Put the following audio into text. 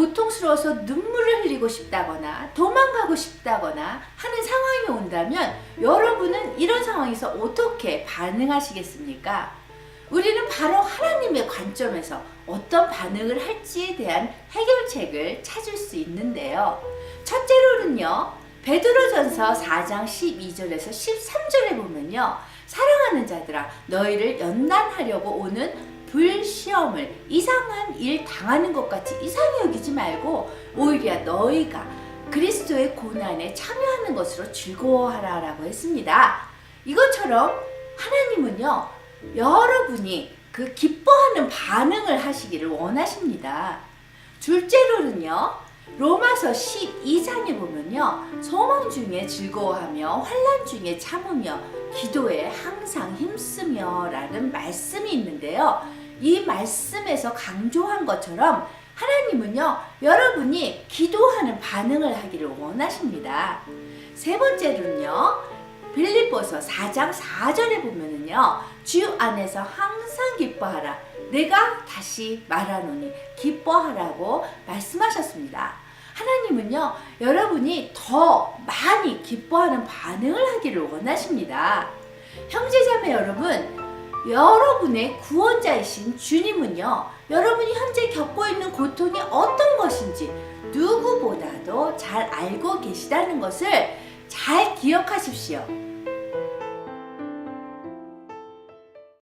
고통스러워서 눈물을 흘리고 싶다거나 도망가고 싶다거나 하는 상황이 온다면 여러분은 이런 상황에서 어떻게 반응하시겠습니까? 우리는 바로 하나님의 관점에서 어떤 반응을 할지에 대한 해결책을 찾을 수 있는데요. 첫째로는요. 베드로전서 4장 12절에서 13절에 보면요. 사랑하는 자들아 너희를 연단하려고 오는 불시험을 이상한 일 당하는 것 같이 이상히 여기지 말고 오히려 너희가 그리스도의 고난에 참여하는 것으로 즐거워하라 라고 했습니다. 이것처럼 하나님은요 여러분이 그 기뻐하는 반응을 하시기를 원하십니다. 둘째로는요 로마서 12장에 보면요 소망 중에 즐거워하며 환란 중에 참으며 기도에 항상 힘쓰며 라는 말씀이 있는데요. 이 말씀에서 강조한 것처럼 하나님은요, 여러분이 기도하는 반응을 하기를 원하십니다. 세 번째로는요, 빌립보서 4장 4절에 보면은요, 주 안에서 항상 기뻐하라. 내가 다시 말하노니 기뻐하라고 말씀하셨습니다. 하나님은요, 여러분이 더 많이 기뻐하는 반응을 하기를 원하십니다. 여러분의 구원자이신 주님은요, 여러분이 현재 겪고 있는 고통이 어떤 것인지 누구보다도 잘 알고 계시다는 것을 잘 기억하십시오.